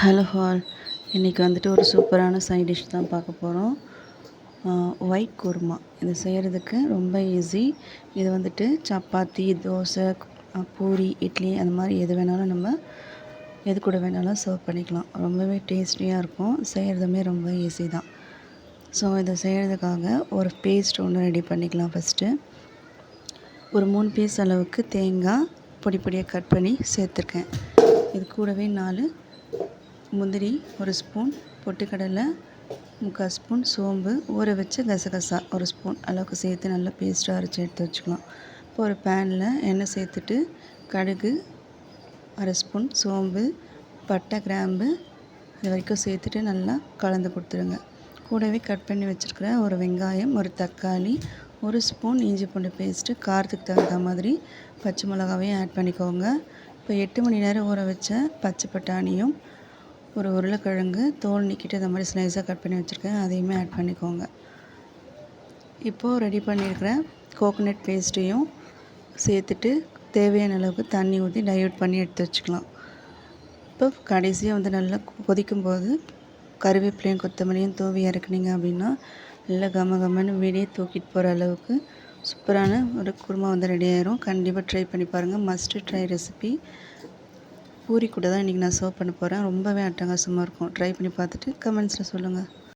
Hello hall இன்றைக்கி வந்துட்டு ஒரு சூப்பரான சைட் டிஷ் தான் பார்க்க போகிறோம் ஒயிட் குருமா இது செய்கிறதுக்கு ரொம்ப ஈஸி இது வந்துட்டு சப்பாத்தி தோசை பூரி இட்லி அந்த மாதிரி எது வேணாலும் நம்ம எது கூட வேணாலும் சர்வ் பண்ணிக்கலாம். ரொம்பவே டேஸ்டியாக இருக்கும். செய்கிறதுமே ரொம்ப ஈஸி தான். ஸோ இதை செய்கிறதுக்காக ஒரு பேஸ்ட் ஒன்று ரெடி பண்ணிக்கலாம் ஃபஸ்ட்டு ஒரு மூணு பீஸ் அளவுக்கு தேங்காய் பொடி பொடியாக கட் பண்ணி சேர்த்துருக்கேன். இது கூடவே நாலு முந்திரி ஒரு ஸ்பூன் பொட்டுக்கடலை முக்கால் ஸ்பூன் சோம்பு ஊற வச்ச கசகசா ஒரு ஸ்பூன் அளவுக்கு சேர்த்து நல்லா பேஸ்ட்டாக அரைச்சி எடுத்து வச்சுக்கலாம். இப்போ ஒரு பேனில் எண்ணெய் சேர்த்துட்டு கடுகு அரை ஸ்பூன் சோம்பு பட்டை கிராம்பு இது வரைக்கும் சேர்த்துட்டு நல்லா கலந்து கொடுத்துருங்க. கூடவே கட் பண்ணி வச்சுருக்கிற ஒரு வெங்காயம் ஒரு தக்காளி ஒரு ஸ்பூன் இஞ்சி பூண்டு பேஸ்ட்டு காரத்துக்கு தகுந்த மாதிரி பச்சை மிளகாவையும் ஆட் பண்ணிக்கோங்க. இப்போ எட்டு மணி நேரம் ஊற வச்ச பச்சை பட்டாணியும் ஒரு உருளைக்கிழங்கு தோல் நிற்கிட்டு இந்த மாதிரி ஸ்லைஸாக கட் பண்ணி வச்சுருக்கேன். அதையுமே ஆட் பண்ணிக்கோங்க. இப்போது ரெடி பண்ணியிருக்கிற கோகோனட் பேஸ்ட்டையும் சேர்த்துட்டு தேவையான அளவுக்கு தண்ணி ஊற்றி டைல்யூட் பண்ணி எடுத்து வச்சுக்கலாம். இப்போ கடைசியாக வந்து நல்லா கொதிக்கும் போது கருவேப்பிலையும் கொத்தமல்லியும் தூவி இறக்குனீங்க அப்படின்னா நல்லா கம கமன்னு வெளியே தூக்கிட்டு போகிற அளவுக்கு சூப்பரான ஒரு குருமா வந்து ரெடி ஆயிரும். கண்டிப்பாக ட்ரை பண்ணி பாருங்கள் மஸ்ட்டு ட்ரை ரெசிபி பூரி கூட தான் இன்றைக்கி நான் சர்வ் பண்ண போகிறேன் ரொம்பவே அட்டகாசமாக இருக்கும். ட்ரை பண்ணி பார்த்துட்டு கமெண்ட்ஸில் சொல்லுங்கள்